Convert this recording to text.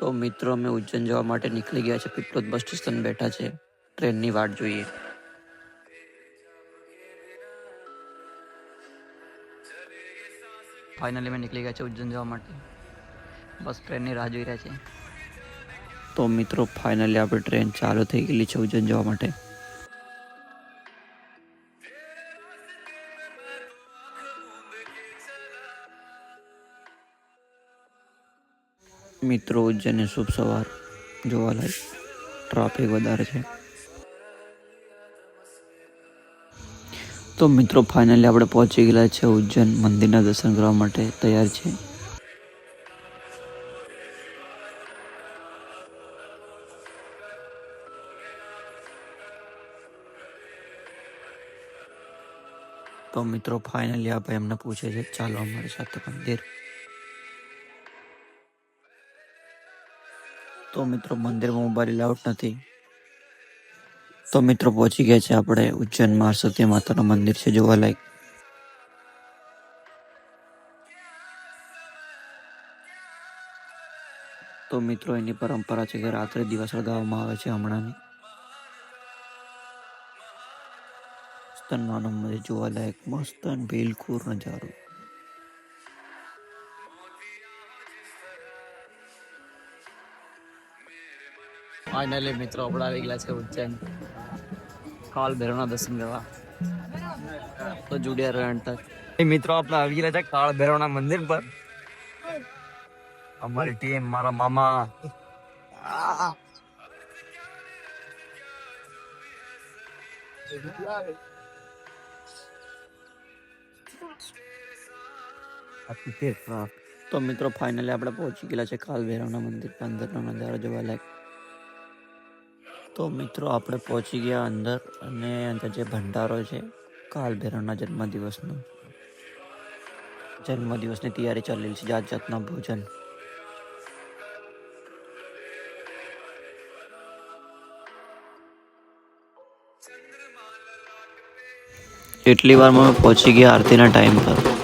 તો મિત્રો, અમે ઉજ્જૈન જવા માટે નીકળી ગયા છે. પીપલોદ બસ સ્ટેશન બેઠા છે. ટ્રેનની વાટ જોઈએ. ફાઇનલી મેં નીકળી ગયા છે ઉજ્જૈન જવા માટે. બસ ટ્રેનની રાહ જોઈ રહ્યા છે. તો મિત્રો ફાઇનલી આપણી ટ્રેન ચાલુ થઈ ગયેલી છે ઉજ્જૈન જવા માટે. મિત્રો ઉજ્જૈનની શુભ સવાર જોવાલાયક ટ્રાફિક વધારે છે. તો મિત્રો ફાઇનલી આપણે પહોંચી ગયેલા છે ઉજ્જૈન મંદિરના દર્શન કરવા માટે તૈયાર છે. તો મિત્રો ફાઇનલી આપણે એમને પૂછે છે, ચાલો અમારી સાથે મંદિર તો મિત્રો મંદિરમાં મોબાઈલ લાઉટ નથી. તો મિત્રો પહોંચી ગયા છે આપણે ઉજ્જૈનમાં સત્ય માતાનું મંદિર છે જોવાલાયક તો મિત્રો એની પરંપરા છે કે રાત્રે દિવસ સળગાવવામાં આવે છે હમણાંની. સ્તનવાનું મંદિર જોવાલાયક મસ્ત બિલકુલ નજારો. ફાઇનલી મિત્રો, આપણે આવી ગયા છે ઉજ્જૈન. કાલ ભૈરવના દર્શન કરવા. તો જુડિયા રહેણ તક. મિત્રો, આપણે આવી ગયા છે કાળ ભૈરવના મંદિર પર. અમારી ટીમ મારા મામા. તો મિત્રો ફાઇનલી આપણે પહોંચી ગયેલા છે કાલ ભૈરવના મંદિર પર. અંદરનો નજારો જોવા લાયક. તો મિત્રો આપણે પહોંચી ગયા અંદર અને અંદર જે ભંડારો છે કાલ ભૈરવના જન્મદિવસનો. જન્મદિવસની તૈયારી ચાલી છે જાત જાતના ભોજન. એટલી વારમાં પહોંચી ગયા આરતીના ટાઈમ પર.